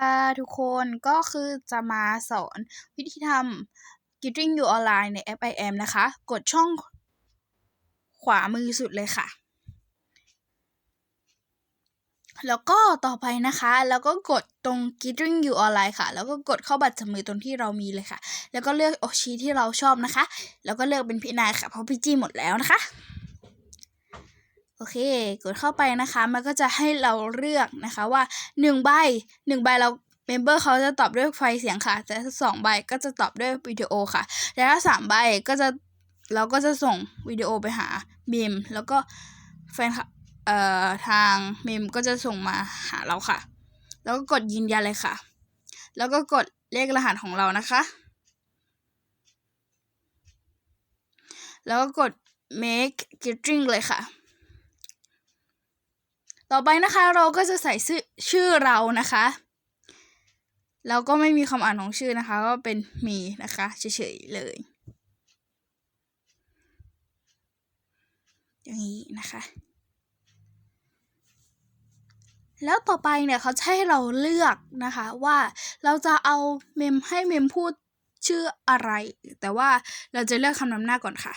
ค่ะทุกคนก็คือจะมาสอนวิธีทำ Getting You Online ในแอป IM นะคะ กดช่องขวามือสุดเลยค่ะ แล้วก็ต่อไปนะคะ แล้วก็กดตรง Getting You Online ค่ะ แล้วก็กดเข้าบัตรจับมือตรงที่เรามีเลยค่ะ แล้วก็เลือกโอชีที่เราชอบนะคะ แล้วก็เลือกเป็นพี่นายค่ะ เพราะพี่จี้หมดแล้วนะคะ โอเค กดเข้าไปนะคะ มันก็จะให้เราเลือกนะคะว่าหนึ่งใบหนึ่งใบเราเมมเบอร์เขาจะตอบด้วยไฟเสียงค่ะ แต่ถ้าสองใบก็จะตอบด้วยวิดีโอค่ะ แต่ถ้าสามใบก็จะเราก็จะส่งวิดีโอไปหาบีมแล้วก็แฟนค่ะเอ่อทางเมมก็จะส่งมาหาเราค่ะ แล้วก็กดยืนยันเลยค่ะ แล้วก็กดเลขรหัสของเรานะคะ แล้วก็กด make getting เลยค่ะ ต่อไปนะคะเราก็จะใส่ชื่อเรานะคะแล้วก็ไม่มีคำอ่านของชื่อนะคะ ก็เป็นมีนะคะเฉยๆเลย อย่างนี้นะคะ แล้วต่อไปเนี่ยเขาจะให้เราเลือกนะคะว่าเราจะเอาเมมให้เมมพูดชื่ออะไร แต่ว่าเราจะเลือกคำนำหน้าก่อนค่ะ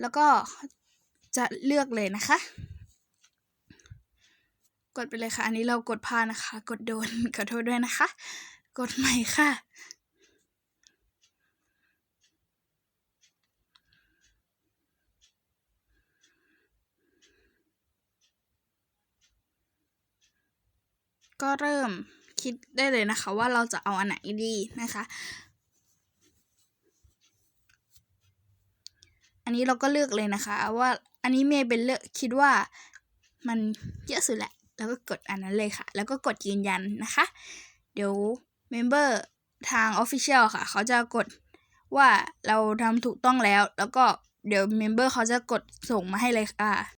แล้วก็จะเลือกเลยนะคะ กดไปเลยค่ะ อันนี้เรากดพลาดนะคะ กดโดนขอโทษด้วยนะคะ กดใหม่ค่ะ ก็เริ่มคิดได้เลยนะคะว่าเราจะเอาอันไหนดีนะคะ อันนี้เราก็เลือกเลยนะคะว่าอันนี้เมย์เป็นเลือกคิดว่ามันเยอะสุดแหละ แล้วก็กดอันนั้นเลยค่ะ แล้วก็กดยืนยันนะคะ เดี๋ยวเมมเบอร์ทาง Official ค่ะ เขาจะกดว่าเราทำถูกต้องแล้ว แล้วก็เดี๋ยวเมมเบอร์เขาจะกดส่งมาให้เลยค่ะ